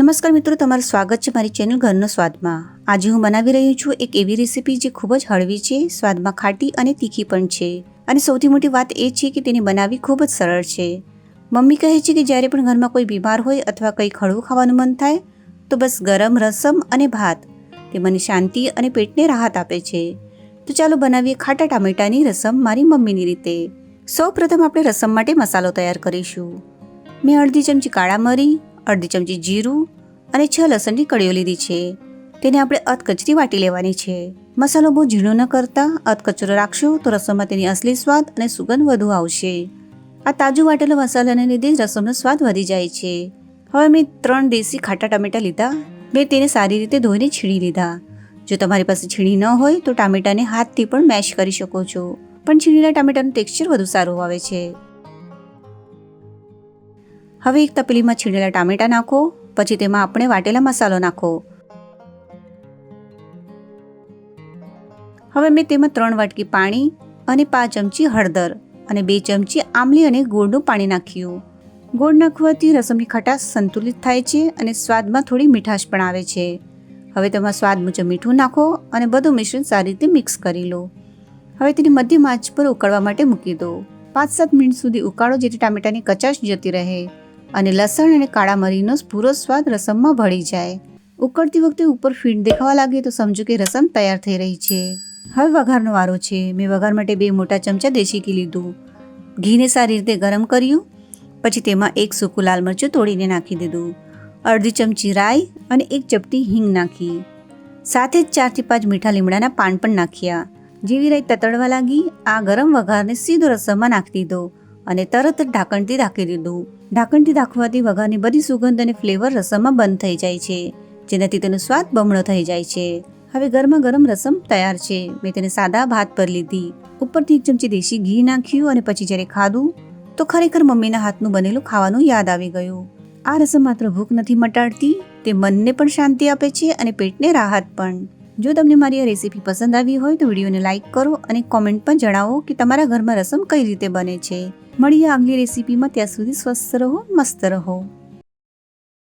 નમસ્કાર મિત્રો, તમારું સ્વાગત છે મારી ચેનલ ઘરનો સ્વાદમાં. આજે હું બનાવી રહી છું એક એવી રેસીપી જે ખૂબ જ હળવી છે, સ્વાદમાં ખાટી અને તીખી પણ છે. અને સૌથી મોટી વાત એ છે કે તેને બનાવવી ખૂબ જ સરળ છે. મમ્મી કહે છે કે જ્યારે પણ ઘરમાં કોઈ બીમાર હોય અથવા કંઈ હળવું ખાવાનું મન થાય, તો બસ ગરમ રસમ અને ભાત. તે મને શાંતિ અને પેટને રાહત આપે છે. તો ચાલો બનાવીએ ખાટા ટામેટાની રસમ મારી મમ્મીની રીતે. સૌ પ્રથમ આપણે રસમ માટે મસાલો તૈયાર કરીશું. મેં અડધી ચમચી કાળા મરી અડધી ચમચી જીરું અને છ લસણની કળીઓ લીધી છે. તેને આપણે અધકચરી વાટી લેવાની છે. મસાલો બહુ ઝીણો ન કરતા અધકચરો રાખશો તો રસમમાં તેની અસલી સ્વાદ અને સુગંધ વધુ આવશે. આ તાજું વાટેલો મસાલાને લીધે રસોનો સ્વાદ વધી જાય છે. હવે મેં ત્રણ દેશી ખાટા ટામેટા લીધા. મેં તેને સારી રીતે ધોઈને છીણી લીધા. જો તમારી પાસે છીણી ન હોય તો ટામેટાને હાથથી પણ મેશ કરી શકો છો. પણ છીણીના ટામેટાનું ટેક્સચર વધુ સારું આવે છે. હવે એક તપેલીમાં છીણેલા ટામેટા નાખો, પછી તેમાં આપણે વાટેલા મસાલો નાખો. હવે મેં તેમાં ત્રણ વાટકી પાણી અને પાંચ ચમચી હળદર અને બે ચમચી આમલી અને ગોળનું પાણી નાખ્યું. ગોળ નાખવાથી રસમની ખટાશ સંતુલિત થાય છે અને સ્વાદમાં થોડી મીઠાશ પણ આવે છે. હવે તેમાં સ્વાદ મુજબ મીઠું નાખો અને બધું મિશ્રણ સારી રીતે મિક્સ કરી લો. હવે તેને મધ્યમ આંચ પર ઉકળવા માટે મૂકી દો. પાંચ સાત મિનિટ સુધી ઉકાળો જેથી ટામેટાની કચાશ જતી રહે. અને લસણ અને કાળા મરીનો પૂરો સ્વાદ રસમમાં ભળી જાય. ઉકળતી વખતે ઉપર ફીણ દેખાવા લાગે તો સમજો કે રસમ તૈયાર થઈ રહી છે. હવે વઘારનો વારો છે. મેં વઘાર માટે બે મોટા ચમચા દેશી ઘી લીધું. ઘીને સારી રીતે ગરમ કર્યું. પછી તેમાં એક સૂકું લાલ મરચું તોડીને નાખી દીધું. અડધી ચમચી રાઈ અને એક ચપટી હિંગ નાખી. સાથે જ ચારથી પાંચ મીઠા લીમડાના પાન પણ નાખ્યા. જેવી રાઈ તતડવા લાગી, આ ગરમ વઘારને સીધો રસમમાં નાખી દીધો અને તરત જ ઢાંકણથી ઢાંકી દીધું. ઢાંકણથી દાખવાથી વઘારની બધી સુગંધ અને ફ્લેવર રસમમાં બંધ થઈ જાય છે, જેનાથી તેનો સ્વાદ બમણો થઈ જાય છે. હવે ગરમા ગરમ રસમ તૈયાર છે. મેં તેને સાદા ભાત પર લીધી. ઉપરથી એક ચમચી દેશી ઘી નાખ્યું અને પછી જ્યારે ખાધું, તો ખરેખર મમ્મીના હાથનું બનેલું ખાવાનું યાદ આવી ગયું. આ રસમ માત્ર ભૂખ નથી મટાડતી, તે મનને પણ શાંતિ આપે છે અને પેટને રાહત પણ. જો તમને મારી આ રેસીપી પસંદ આવી હોય તો વિડીયોને લાઇક કરો અને કોમેન્ટ પણ જણાવો કે તમારા ઘરમાં રસમ કઈ રીતે બને છે. મળીએ આગલી રેસીપીમાં, ત્યાં સુધી સ્વસ્થ રહો, મસ્ત રહો.